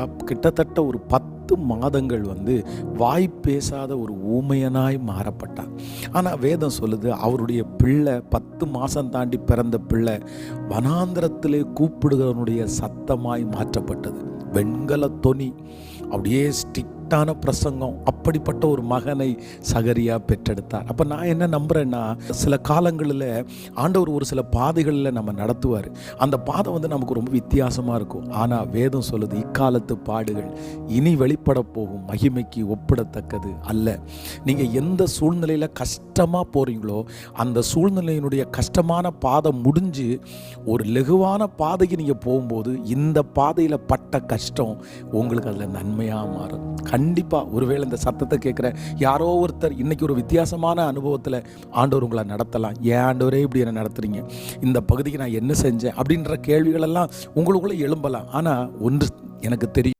கிட்டத்தட்ட ஒரு பத்து பத்து மாதங்கள் வந்து வாய் பேசாத ஒரு ஊமையனாய் மாறப்பட்டார் ஆனால் வேதம் சொல்லுது அவருடைய பிள்ளை பத்து மாதம் தாண்டி பிறந்த பிள்ளை வனாந்திரத்திலே கூப்பிடுகிறவனுடைய சத்தமாய் மாற்றப்பட்டது. வெண்கல தொனி அப்படியே ஸ்ட்ரிக்டான பிரசங்கம் அப்படிப்பட்ட ஒரு மகனை சகரியா பெற்றெடுத்தார். அப்போ நான் என்ன நம்புகிறேன்னா சில காலங்களில் ஆண்டவர் ஒரு சில பாதைகளில் நம்ம நடத்துவார். அந்த பாதை வந்து நமக்கு ரொம்ப வித்தியாசமாக இருக்கும். ஆனால் வேதம் சொல்லுது இக்காலத்து பாடுகள் இனி வெளிப்பட போகும் மகிமைக்கு ஒப்பிடத்தக்கது அல்ல. நீங்கள் எந்த சூழ்நிலையில் கஷ்டமாக போகிறீங்களோ அந்த சூழ்நிலையினுடைய கஷ்டமான பாதை முடிஞ்சு ஒரு லெகுவான பாதைக்கு நீங்கள் போகும்போது இந்த பாதையில் பட்ட கஷ்டம் உங்களுக்கு அதில் நன்மையாக மாறும். கண்டிப்பாக ஒருவேளை இந்த சத்தத்தை கேட்குற யாரோ ஒருத்தர் இன்னைக்கு ஒரு வித்தியாசமான அனுபவத்தில் ஆண்டவர் உங்களை நடத்தலாம். ஏன் ஆண்டவரே இப்படி என்ன நடத்துறீங்க? இந்த பகுதிக்கு நான் என்ன செஞ்சேன்? அப்படின்ற கேள்விகளெல்லாம் உங்களுக்குள்ளே எழும்பலாம். ஆனால் ஒன்று எனக்கு தெரியும்.